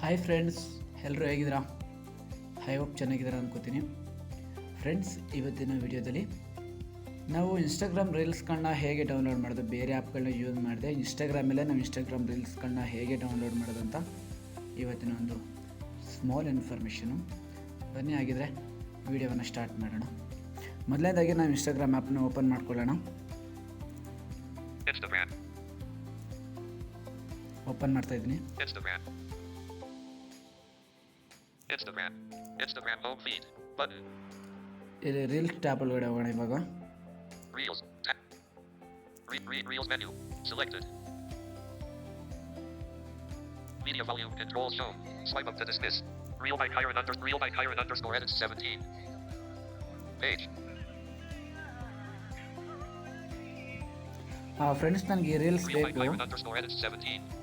Hi friends ಎಲ್ಲರೂ ಹೇಗಿದ್ದೀರಾ? High hope ಚೆನ್ನಾಗಿದ್ದೀರಾ ಅನ್ಕೋತೀನಿ. ಫ್ರೆಂಡ್ಸ್ ಇವತ್ತಿನ ವಿಡಿಯೋದಲ್ಲಿ ನಾವು ಇನ್ಸ್ಟಾಗ್ರಾಮ್ ರೀಲ್ಸ್ಗಳನ್ನ ಹೇಗೆ ಡೌನ್ಲೋಡ್ ಮಾಡೋದು ಬೇರೆ ಆ್ಯಪ್ಗಳನ್ನ ಯೂಸ್ ಮಾಡಿದೆ ಇನ್ಸ್ಟಾಗ್ರಾಮಲ್ಲೇ ನಾವು ಇನ್ಸ್ಟಾಗ್ರಾಮ್ ರೀಲ್ಸ್ಗಳನ್ನ ಹೇಗೆ ಡೌನ್ಲೋಡ್ ಮಾಡೋದು ಅಂತ ಇವತ್ತಿನ ಒಂದು ಸ್ಮಾಲ್ ಇನ್ಫಾರ್ಮೇಷನು ಬನ್ನಿ ಆಗಿದ್ರೆ ವೀಡಿಯೋವನ್ನು ಸ್ಟಾರ್ಟ್ ಮಾಡೋಣ. ಮೊದಲನೇದಾಗಿ ನಾವು ಇನ್ಸ್ಟಾಗ್ರಾಮ್ ಆ್ಯಪ್ನ ಓಪನ್ ಮಾಡ್ಕೊಳ್ಳೋಣ. ಓಪನ್ ಮಾಡ್ತಾ ಇದ್ದೀನಿ. Instagram. Instagram. Instagram home feed. Button. ಇಲ್ಲಿ ರೀಲ್ಸ್ ಟ್ಯಾಪ್ ಒಳಗಡೆ ಹೋಗೋಣ ಇವಾಗ Reels. Tab. Read, read Reels menu. Selected. Media volume control show. Swipe up to dismiss. Reel by Kyron under Reel by Kyron underscore edits 17. Page. Friends ನನಗೆ ಈ reels Reel by ಬೇಕು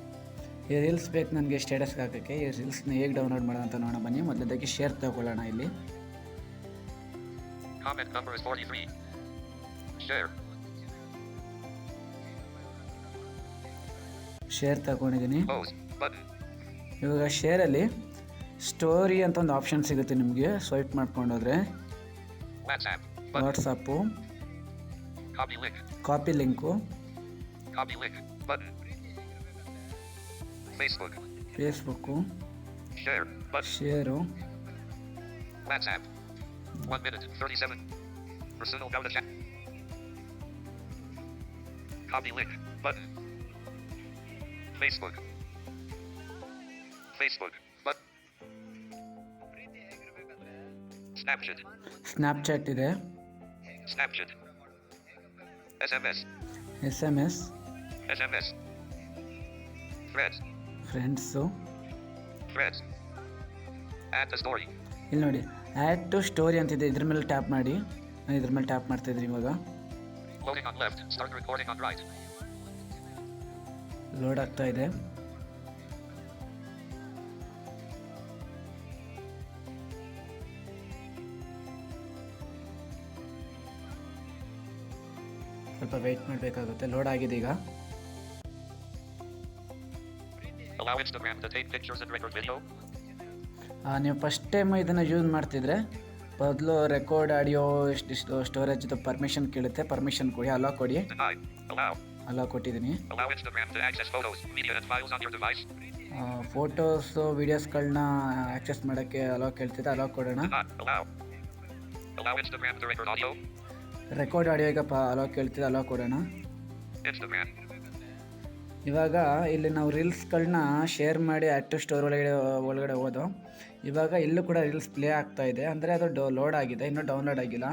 ಈ reels ಬೇಕು ನನಗೆ ಸ್ಟೇಟಸ್ಗೆ ಹಾಕೋಕ್ಕೆ ಈ ರೀಲ್ಸ್ನ ಹೇಗೆ ಡೌನ್ಲೋಡ್ ಮಾಡೋಣ ಅಂತ ನೋಡೋಣ ಬನ್ನಿ. ಮೊದಲದಾಗಿ ಶೇರ್ ತಗೊಳ್ಳೋಣ ಇಲ್ಲಿ. Comment 43. ಶೇರ್ ತಗೊಂಡಿದ್ದೀನಿ. ಇವಾಗ ಶೇರಲ್ಲಿ ಸ್ಟೋರಿ ಅಂತ ಒಂದು ಆಪ್ಷನ್ ಸಿಗುತ್ತೆ ನಿಮಗೆ. Swipe ಮಾಡ್ಕೊಂಡೋದ್ರೆ. WhatsApp. Copy link. Facebook. Facebook Share. Button. Share WhatsApp. 1 minute 37. Personal Gauda chat. Copy link. Button. Facebook. Facebook. Button. Snapchat. Snapchat ಇದೆ Snapchat. SMS. S M S SMS. Threads. Friends. ಇಲ್ಲಿ ನೋಡಿ add to story ಅಂತಿದೆ ಇದ್ರ ಮೇಲೆ tap ಮಾಡಿ. ನಾನು ಇದ್ರ ಮೇಲೆ ಟ್ಯಾಪ್ ಮಾಡ್ತಾ ಇದ್ದೀನಿ ಇವಾಗ. ಲೋಡ್ ಆಗ್ತಾ ಇದೆ. ಸ್ವಲ್ಪ ವೆಯ್ಟ್ ಮಾಡಬೇಕಾಗುತ್ತೆ. ಲೋಡ್ ಆಗಿದೆ ಈಗ. ನೀವು ಫಸ್ಟ್ ಟೈಮ್ ಇದನ್ನು ಯೂಸ್ ಮಾಡ್ತಿದ್ರೆ ಮೊದಲು ರೆಕಾರ್ಡ್ ಆಡಿಯೋ ಇಷ್ಟು ಇಷ್ಟು ಸ್ಟೋರೇಜ್ ಪರ್ಮಿಷನ್ ಕೇಳುತ್ತೆ ಪರ್ಮಿಷನ್ ಕೊಡಿ ಅಲೋ ಕೊಡಿ. ಅಲೋ ಕೊಟ್ಟಿದ್ದೀನಿ. ಫೋಟೋಸ್ ವಿಡಿಯೋಸ್ಗಳನ್ನ ಆಕ್ಸೆಸ್ ಮಾಡೋಕ್ಕೆ ಅಲೋ ಕೇಳ್ತಿದ್ದೆ ಅಲೋ ಕೊಡೋಣ. ರೆಕಾರ್ಡ್ ಆಡಿಯೋ ಈಗ ಅಲೋ ಕೇಳ್ತಿದ್ದೆ ಅಲೋ ಕೊಡೋಣ. ಇವಾಗ ಇಲ್ಲಿ ನಾವು ರೀಲ್ಸ್ಗಳನ್ನ ಶೇರ್ ಮಾಡಿ ಆ್ಯಕ್ಟಿವ್ ಸ್ಟೋರ್ ಒಳಗಡೆ ಒಳಗಡೆ ಹೋದು ಇವಾಗ ಇಲ್ಲೂ ಕೂಡ ರೀಲ್ಸ್ ಪ್ಲೇ ಆಗ್ತಾ ಇದೆ. ಅಂದರೆ ಅದು ಡೌ ಲೋಡ್ ಆಗಿದೆ ಇನ್ನೂ ಡೌನ್ಲೋಡ್ ಆಗಿಲ್ಲ.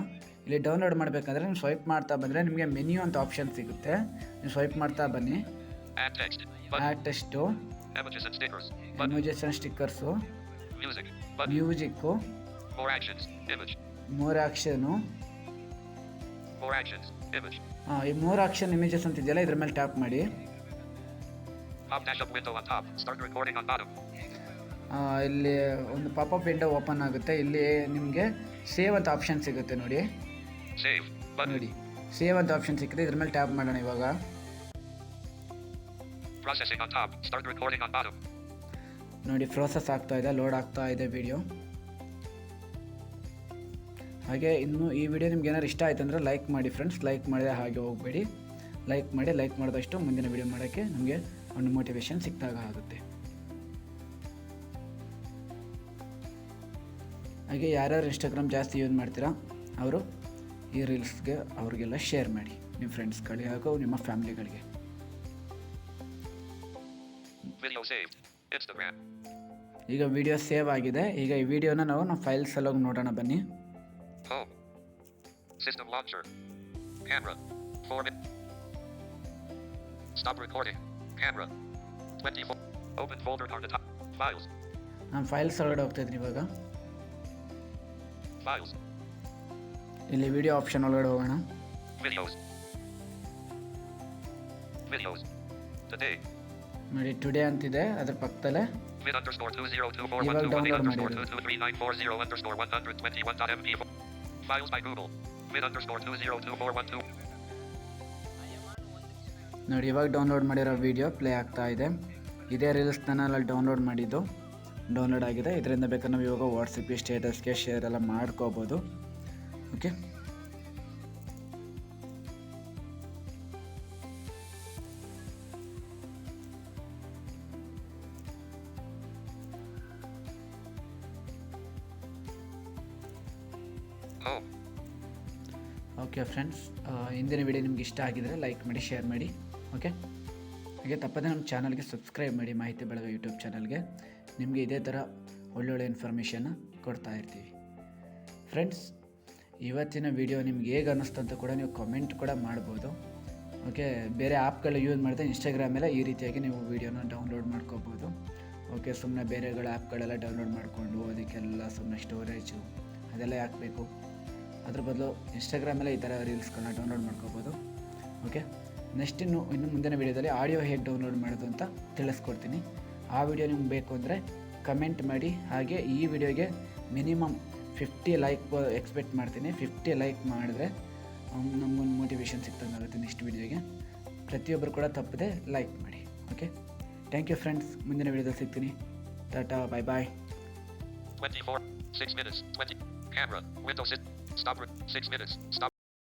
ಇಲ್ಲಿ ಡೌನ್ಲೋಡ್ ಮಾಡಬೇಕಂದ್ರೆ ನೀವು ಸ್ವೈಪ್ ಮಾಡ್ತಾ ಬಂದರೆ ನಿಮಗೆ ಮೆನ್ಯೂ ಅಂತ ಆಪ್ಷನ್ ಸಿಗುತ್ತೆ. ನೀವು ಸ್ವೈಪ್ ಮಾಡ್ತಾ ಬನ್ನಿ. Add text musician test. Emojis stickers. Music more action ಈ ಮೂರು ಆಕ್ಷನ್ ಇಮೇಜಸ್ ಅಂತಿದೆಯಲ್ಲ ಇದ್ರ ಮೇಲೆ ಟ್ಯಾಪ್ ಮಾಡಿ. ಇಲ್ಲಿ ಒಂದು ಪಾಪಪ್ ವಿಂಡೋ ಓಪನ್ ಆಗುತ್ತೆ. ಇಲ್ಲಿ ನಿಮಗೆ ಸೇವ್ ಅಂತ ಆಪ್ಷನ್ ಸಿಗುತ್ತೆ ನೋಡಿ. ನೋಡಿ. ಸೇವ್ ಅಂತ ಆಪ್ಷನ್ ಸಿಕ್ಕಿದೆ. ಇದ್ರ ಮೇಲೆ ಟ್ಯಾಪ್ ಮಾಡೋಣ ಇವಾಗ. ನೋಡಿ ಪ್ರೋಸೆಸ್ ಆಗ್ತಾ ಇದೆ. ಲೋಡ್ ಆಗ್ತಾ ಇದೆ ವಿಡಿಯೋ ಹಾಗೆ ಇನ್ನು ಈ ವಿಡಿಯೋ ನಿಮ್ಗೆ ಏನಾದ್ರು ಇಷ್ಟ ಆಯ್ತು ಅಂದರೆ ಲೈಕ್ ಮಾಡಿ ಫ್ರೆಂಡ್ಸ್ ಲೈಕ್ ಮಾಡಿದ್ರೆ ಹಾಗೆ ಹೋಗಬೇಡಿ. ಲೈಕ್ ಮಾಡಿ ಲೈಕ್ ಮಾಡಿದಷ್ಟು ಮುಂದಿನ ವಿಡಿಯೋ ಮಾಡೋಕ್ಕೆ ನಮಗೆ ಒಂದು ಮೋಟಿವೇಶನ್ ಸಿಕ್ತಾಗ ಆಗುತ್ತೆ. ಹಾಗೆ ಯಾರ್ಯಾರು ಇನ್ಸ್ಟಾಗ್ರಾಮ್ ಜಾಸ್ತಿ ಯೂಸ್ ಮಾಡ್ತೀರಾ ಅವರು ಈ ರೀಲ್ಸ್ಗೆ ಅವ್ರಿಗೆಲ್ಲ ಶೇರ್ ಮಾಡಿ. ನಿಮ್ಮ ಫ್ರೆಂಡ್ಸ್ಗಳಿಗೆ ಹಾಗೂ ನಿಮ್ಮ ಫ್ಯಾಮಿಲಿಗಳಿಗೆ. ಈಗ ವಿಡಿಯೋ ಸೇವ್ ಆಗಿದೆ. ಈಗ ಈ ವಿಡಿಯೋನ ನಾವು ನಮ್ಮ ಫೈಲ್ಸ್ ಅಲ್ಲಿ ಹೋಗಿ ನೋಡೋಣ ಬನ್ನಿ. System launcher camera. 4 min. Camera. 24. Open folder on the top. Files. ನಾನು ಫೈಲ್ಸ್ ಒಳಗಡೆ ಹೋಗ್ತಾ ಇದ್ದೀನಿ ಇವಾಗ Files. ಇಲ್ಲಿ ವಿಡಿಯೋ ಆಪ್ಷನ್ ಒಳಗಡೆ ಹೋಗೋಣ Videos. Videos. Today. ನೋಡಿ ಟುಡೇ ಅಂತಿದೆ ಅದ್ರ ಪಕ್ಕದಲ್ಲೇ Mid underscore ಇವಾಗ 2024121 download underscore ಮಾಡಿರೋದು. 223940 underscore 121.mp4. Files by Google. Mid underscore 202412. ನೋಡಿ ಇವಾಗ ಡೌನ್ಲೋಡ್ ಮಾಡಿರೋ ವಿಡಿಯೋ ಪ್ಲೇ ಆಗ್ತಾ ಇದೆ. ಇದೇ ರೀಲ್ಸ್ ನಾನು ಅಲ್ಲಿ ಡೌನ್ಲೋಡ್ ಮಾಡಿದ್ದು. ಡೌನ್ಲೋಡ್ ಆಗಿದೆ. ಇದರಿಂದ ಬೇಕಾದ್ರೆ ನಾವು ಇವಾಗ ವಾಟ್ಸಪ್ಗೆ ಸ್ಟೇಟಸ್ಗೆ ಶೇರ್ ಎಲ್ಲ ಮಾಡ್ಕೋಬೋದು. ಓಕೆ ಓಕೆ ಫ್ರೆಂಡ್ಸ್ ಇಂದಿನ ವಿಡಿಯೋ ನಿಮ್ಗೆ ಇಷ್ಟ ಆಗಿದರೆ ಲೈಕ್ ಮಾಡಿ ಶೇರ್ ಮಾಡಿ. ಓಕೆ? ಹಾಗೆ ತಪ್ಪದೇ ನಮ್ಮ ಚಾನಲ್ಗೆ ಸಬ್ಸ್ಕ್ರೈಬ್ ಮಾಡಿ ಮಾಹಿತಿ ಬೆಳಗ್ಗೆ ಯೂಟ್ಯೂಬ್ ಚಾನಲ್ಗೆ. ನಿಮಗೆ ಇದೇ ಥರ ಒಳ್ಳೊಳ್ಳೆ ಇನ್ಫಾರ್ಮೇಷನ್ನ ಕೊಡ್ತಾ ಇರ್ತೀವಿ. ಫ್ರೆಂಡ್ಸ್ ಇವತ್ತಿನ ವಿಡಿಯೋ ನಿಮ್ಗೆ ಹೇಗೆ ಅನ್ನಿಸ್ತು ಅಂತ ಕೂಡ ನೀವು ಕಮೆಂಟ್ ಕೂಡ ಮಾಡ್ಬೋದು. ಓಕೆ? ಬೇರೆ ಆ್ಯಪ್ಗಳು ಯೂಸ್ ಮಾಡಿದ್ರೆ ಇನ್ಸ್ಟಾಗ್ರಾಮೆಲ್ಲ ಈ ರೀತಿಯಾಗಿ ನೀವು ವೀಡಿಯೋನ ಡೌನ್ಲೋಡ್ ಮಾಡ್ಕೋಬೋದು. ಓಕೆ? ಸುಮ್ಮನೆ ಬೇರೆಗಳ ಆ್ಯಪ್ಗಳೆಲ್ಲ ಡೌನ್ಲೋಡ್ ಮಾಡಿಕೊಂಡು ಅದಕ್ಕೆಲ್ಲ ಸುಮ್ಮನೆ ಸ್ಟೋರೇಜು ಅದೆಲ್ಲ ಹಾಕಬೇಕು ಅದ್ರ ಬದಲು ಇನ್ಸ್ಟಾಗ್ರಾಮಲ್ಲೇ ಈ ಥರ ರೀಲ್ಸ್ಗಳನ್ನ ಡೌನ್ಲೋಡ್ ಮಾಡ್ಕೋಬೋದು. ಓಕೆ? ನೆಕ್ಸ್ಟ್ ಇನ್ನು ಇನ್ನು ಮುಂದಿನ ವೀಡಿಯೋದಲ್ಲಿ ಆಡಿಯೋ ಹೇಗೆ ಡೌನ್ಲೋಡ್ ಮಾಡೋದು ಅಂತ ತಿಳಿಸ್ಕೊಡ್ತೀನಿ ಆ ವಿಡಿಯೋ ನಿಮ್ಗೆ ಬೇಕು ಅಂದರೆ ಕಮೆಂಟ್ ಮಾಡಿ ಹಾಗೆ ಈ ವಿಡಿಯೋಗೆ ಮಿನಿಮಮ್ ಫಿಫ್ಟಿ ಲೈಕ್ ಎಕ್ಸ್ಪೆಕ್ಟ್ ಮಾಡ್ತೀನಿ ಫಿಫ್ಟಿ ಲೈಕ್ ಮಾಡಿದ್ರೆ ನಮಗೊಂದು ಮೋಟಿವೇಶನ್ ಸಿಗ್ತಂಗಾಗುತ್ತೆ ನೆಕ್ಸ್ಟ್ ವಿಡಿಯೋಗೆ ಪ್ರತಿಯೊಬ್ಬರು ಕೂಡ ತಪ್ಪದೆ ಲೈಕ್ ಮಾಡಿ ಓಕೆ ಥ್ಯಾಂಕ್ ಯು ಫ್ರೆಂಡ್ಸ್ ಮುಂದಿನ ವಿಡಿಯೋದಲ್ಲಿ ಸಿಗ್ತೀನಿ ಟಾಟಾ ಬಾಯ್ ಬಾಯ್ 24. 6 minutes. 20. Camera. Windows. It. Stop. 6 minutes. Stop.